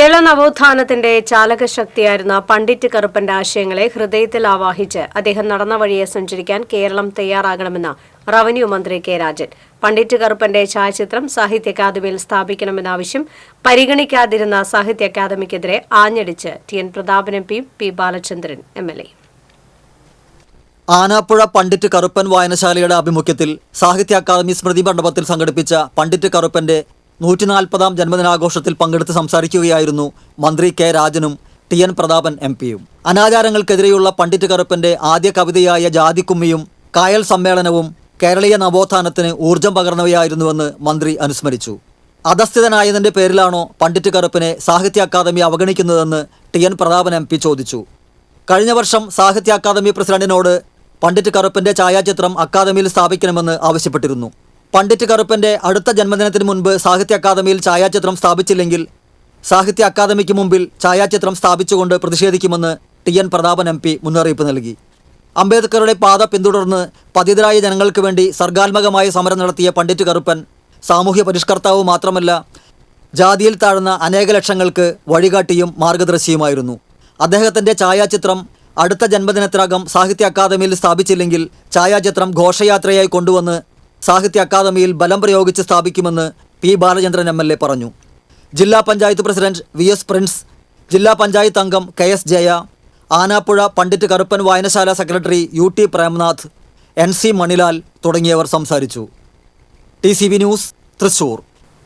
കേരള നവോത്ഥാനത്തിന്റെ ചാലകശക്തിയായിരുന്ന പണ്ഡിറ്റ് കറുപ്പന്റെ ആശയങ്ങളെ ഹൃദയത്തിൽ ആവാഹിച്ച് അദ്ദേഹം നടന്ന വഴിയെ സഞ്ചരിക്കാൻ കേരളം തയ്യാറാകണമെന്ന് റവന്യൂ മന്ത്രി കെ രാജൻ. പണ്ഡിറ്റ് കറുപ്പന്റെ ഛായാചിത്രം സാഹിത്യ അക്കാദമിയിൽ സ്ഥാപിക്കണമെന്ന ആവശ്യം പരിഗണിക്കാതിരുന്ന സാഹിത്യ അക്കാദമിക്കെതിരെ ആഞ്ഞടിച്ച് T N Prathapan M P P Balachandran M L A. Anappuzha Pandit Karuppan വായനശാലയുടെ ആഭിമുഖ്യത്തിൽ സാഹിത്യ അക്കാദമി സ്മൃതി മണ്ഡപത്തിൽ സംഘടിപ്പിച്ച പണ്ഡിറ്റ് കറുപ്പന്റെ നൂറ്റി നാൽപ്പതാം ജന്മദിനാഘോഷത്തിൽ പങ്കെടുത്ത് സംസാരിക്കുകയായിരുന്നു മന്ത്രി കെ രാജനും ടി എൻ പ്രതാപൻ എം പിയും. അനാചാരങ്ങൾക്കെതിരെയുള്ള പണ്ഡിറ്റ് കറുപ്പന്റെ ആദ്യ കവിതയായ ജാതിക്കുമ്മിയും കായൽ സമ്മേളനവും കേരളീയ നവോത്ഥാനത്തിന് ഊർജം പകർന്നവയായിരുന്നുവെന്ന് മന്ത്രി അനുസ്മരിച്ചു. അധസ്ഥിതനായതിന്റെ പേരിലാണോ പണ്ഡിറ്റ് കറുപ്പിനെ സാഹിത്യ academy അവഗണിക്കുന്നതെന്ന് T N Prathapan M P ചോദിച്ചു. കഴിഞ്ഞ വർഷം സാഹിത്യ അക്കാദമി പ്രസിഡന്റിനോട് പണ്ഡിറ്റ് കറുപ്പന്റെ ഛായാചിത്രം അക്കാദമിയിൽ സ്ഥാപിക്കണമെന്ന് ആവശ്യപ്പെട്ടിരുന്നു. പണ്ഡിറ്റ് കറുപ്പന്റെ അടുത്ത ജന്മദിനത്തിന് മുൻപ് സാഹിത്യ അക്കാദമിയിൽ ഛായാചിത്രം സ്ഥാപിച്ചില്ലെങ്കിൽ സാഹിത്യ അക്കാദമിക്ക് മുമ്പിൽ ഛായാചിത്രം സ്ഥാപിച്ചുകൊണ്ട് പ്രതിഷേധിക്കുമെന്ന് T N Prathapan M P മുന്നറിയിപ്പ് നൽകി. അംബേദ്കറുടെ പാത പിന്തുടർന്ന് പതിതരായ ജനങ്ങൾക്ക് വേണ്ടി സർഗാത്മകമായ സമരം നടത്തിയ പണ്ഡിറ്റ് കറുപ്പൻ സാമൂഹ്യ പരിഷ്കർത്താവ് മാത്രമല്ല ജാതിയിൽ താഴ്ന്ന അനേക ലക്ഷങ്ങൾക്ക് വഴികാട്ടിയും മാർഗദർശിയുമായിരുന്നു. അദ്ദേഹത്തിന്റെ ഛായാചിത്രം അടുത്ത ജന്മദിനത്തിനകം സാഹിത്യ അക്കാദമിയിൽ സ്ഥാപിച്ചില്ലെങ്കിൽ ഛായാചിത്രം ഘോഷയാത്രയായി കൊണ്ടുവന്ന് സാഹിത്യ അക്കാദമിയിൽ ബലം പ്രയോഗിച്ച് സ്ഥാപിക്കുമെന്ന് P Balachandran M L A പറഞ്ഞു. ജില്ലാ panchayat president V S Prince ജില്ലാ പഞ്ചായത്ത് അംഗം കെ എസ് ജയ ആനാപ്പുഴ പണ്ഡിറ്റ് കറുപ്പൻ വായനശാല secretary U T Premnath N C Manilal തുടങ്ങിയവർ സംസാരിച്ചു. T C V news Thrissur.